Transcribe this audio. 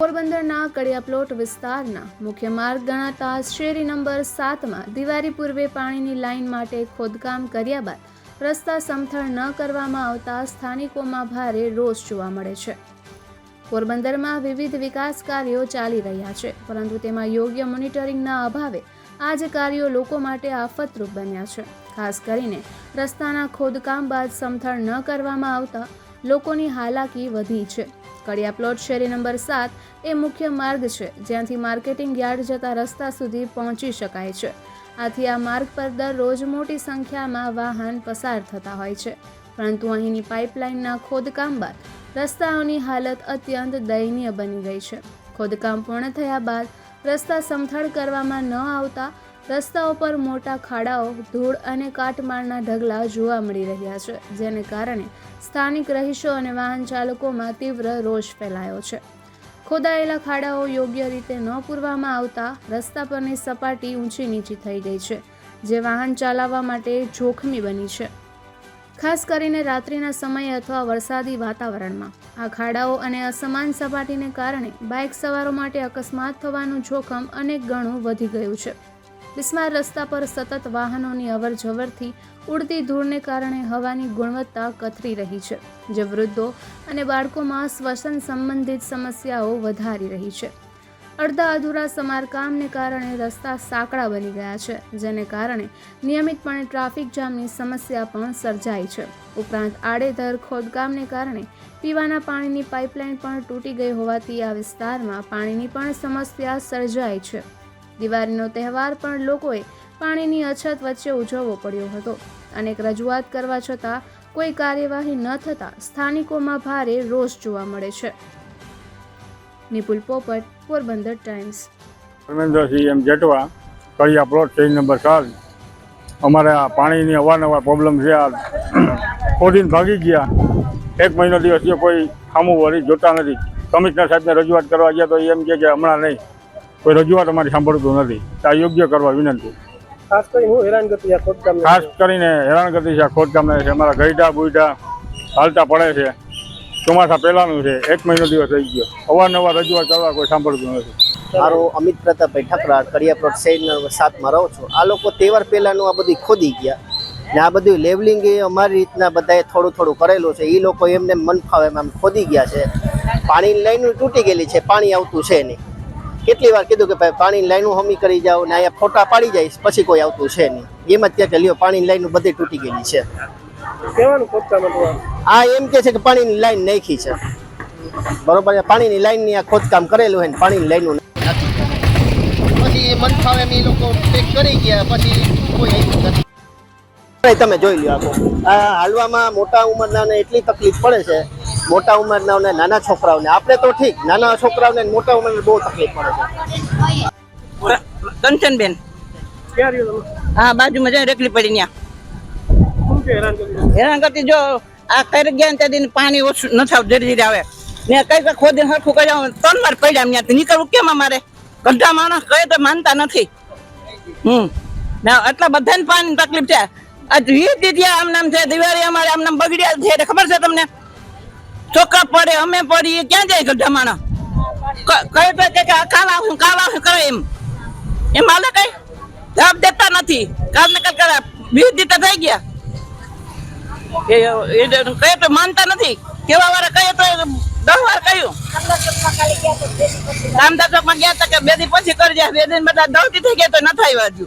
પોરબંદરના કડિયાપ્લોટ વિસ્તારના મુખ્ય માર્ગ ગણાતા શેરી નંબર સાતમાં દિવાળી પૂર્વે પાણીની લાઇન માટે ખોદકામ કર્યા બાદ રસ્તા સમથળ ન કરવામાં આવતા સ્થાનિકોમાં ભારે રોષ જોવા મળે છે. પોરબંદરમાં વિવિધ વિકાસ કાર્યો ચાલી રહ્યા છે, પરંતુ તેમાં યોગ્ય મોનિટરિંગના અભાવે આ જ કાર્યો લોકો માટે આફતરૂપ બન્યા છે. ખાસ કરીને રસ્તાના ખોદકામ બાદ સમથળ ન કરવામાં આવતા લોકોની હાલાકી વધી છે. કડિયા પ્લોટ શેરી નંબર સાત એ મુખ્ય માર્ગ છે, જ્યાંથી માર્કેટિંગ યાર્ડ જતા રસ્તા સુધી પહોંચી શકાય છે. આથી આ માર્ગ પર દરરોજ મોટી સંખ્યામાં વાહન પસાર થતા હોય છે. પરંતુ અહીંની પાઇપલાઇનના ખોદકામ બાદ રસ્તાઓની હાલત અત્યંત દયનીય બની ગઈ છે. ખોદકામ પૂર્ણ થયા બાદ રસ્તા સમથળ કરવામાં ન આવતા રસ્તાઓ પર મોટા ખાડાઓ, ધૂળ અને કાટમાળના ઢગલા જોવા મળી રહ્યા છે, જેને કારણે સ્થાનિક રહીશો અને વાહન ચાલકોમાં તીવ્ર રોષ ફેલાયો છે. ખોદાયેલા ખાડાઓ યોગ્ય રીતે ન પૂરવામાં આવતા રસ્તા પરની સપાટી ઊંચી નીચી થઈ ગઈ છે, જે વાહન ચલાવવા માટે જોખમી બની છે. ખાસ કરીને રાત્રિના સમયે અથવા વરસાદી વાતાવરણમાં. આ ખાડાઓ અને અસમાન સપાટીને કારણે બાઇક સવારો માટે અકસ્માત થવાનું જોખમ અનેક ગણું વધી ગયું છે. બિસ્માર રસ્તા પર સતત વાહનોની અવર જવરથી ઉડતી ધૂળને કારણે હવાની ગુણવત્તા કથરી રહી છે, જે વૃદ્ધો અને બાળકોમાં શ્વસન સંબંધિત સમસ્યાઓ વધારી રહી છે. અડધા અધૂરા સમારકામને કારણે રસ્તા સાંકડા બની ગયા છે, જેને કારણે નિયમિતપણે ટ્રાફિક જામની સમસ્યા પણ સર્જાઈ છે. ઉપરાંત આડેધર ખોદકામને કારણે પીવાના પાણીની પાઇપલાઇન પણ તૂટી ગઈ હોવાથી આ વિસ્તારમાં પાણીની પણ સમસ્યા સર્જાઈ છે. દિવાળીનો તહેવાર પણ લોકોએ પાણીની અછત વચ્ચે ઉજવવો પડ્યો હતો. અનેક રજૂઆત કરવા છતાં કોઈ કાર્યવાહી ન થતાં સ્થાનિકોમાં ભારે રોષ જોવા મળે છે. Nipul Popat, Porbandar Times. Dharmendrasinh M Jetwa Kadiya plot change number સાત અમારે આ પાણીની અવારનવાર પ્રોબ્લેમ છે. આ ખોદીને ભાગી ગયા. એક મહિનો દિવસ કોઈ ખામું વળી જોતા નથી. કમિશનર સાહેબને રજૂઆત કરવા ગયા તો એમ કે હમણાં નહીં. કોઈ રજૂઆત અમારી સાંભળતું નથી. તો આ યોગ્ય કરવા વિનંતી. ખાસ કરી હું હેરાનગતિ આ ખોદકામ ખાસ કરીને હેરાનગતિ છે આ ખોદકામને છે. અમારા ગઈઢા બુઈઢા હાલતા પડે છે. ચોમાસા પહેલાંનું છે. એક મહિનો દિવસ થઈ ગયો. અવારનવાર રજૂઆત કરવા કોઈ સાંભળતું નથી. મારો અમિત પ્રતાપભાઈ ઠકરા કડિયા પ્લોટ નંબર સાતમાં રહું છું. આ લોકો તહેવાર પહેલાંનું આ બધું ખોદી ગયા. ને આ બધું લેવલિંગ એ અમારી રીતના બધાએ થોડું થોડું કરેલું છે. એ લોકો એમને મન ફાવે એમ આમ ખોદી ગયા છે. પાણીની લાઈન તૂટી ગયેલી છે. પાણી આવતું છે નહીં. કેટલી વાર કીધું કે ભાઈ પાણીની લાઈનો હમી કરી જાઓ ને અહીંયા ફોટા પાડી જાય પછી કોઈ આવતું છે નહીં. એમ જ કહે કે લ્યો પાણીની લાઈનું બધી તૂટી ગયેલી છે. આ? એમ કે છે કે પાણીની લાઈન નાખી છે. બરોબર પાણીની લાઈનની આ ખોદકામ કરેલું હોય ને પાણીની લાઈનો પછી મન ફાવે એ લોકો ચેક કરી ગયા પછી કોઈ આવ્યું નથી. તમે જોઈ લ્યો આખો. આ હાલવામાં મોટા ઉંમરનાને એટલી તકલીફ પડે છે. મોટા ઉંમરનાઓને નાના છોકરાઓને. આપણે તો ઠીક નાના છોકરાઓને મોટા ઉંમરને બહુ તકલીફ પડે છે. કંચનબેન હા બાજુમાં જઈને રેકલી પડી ત્યાં હેરાન કરતી જો આ કરી ગયા ને ત્યાંથી પાણી ઓછું નથી આવતું ધીરે ધીરે આવે. ને કઈ કઈ ખોદી હરખું કરી આવું ત્રણ વાર પડ્યા ત્યાંથી નીકળવું કેમ અમારે? ગઢા માણસ કઈ તો માનતા નથી. હમ. ને આટલા બધાને પાણી તકલીફ છે. આ વીસ દીધી આમ નામ દિવાળી અમારે આમ નામ બગડ્યા છે, એટલે ખબર છે તમને? છોકરા પડે, અમે પડીએ, ક્યાં જાય ગઢા માણસ? કહે તો કે કાલ આવું કાલ આવું કરે એમ? એ માલે કઈ? જવાબ દેતા નથી. કાલ ને કાલ થઈ ગયા. એ કહે તો માનતા નથી. કેવા વાળા તો દસ કહ્યું. રામદાસ ચોકમાં ગયા હતા કે બે દી પછી કરી જાય, બે દિન બધા દવતી થઈ ગયા તો નથી આવ્યા હજુ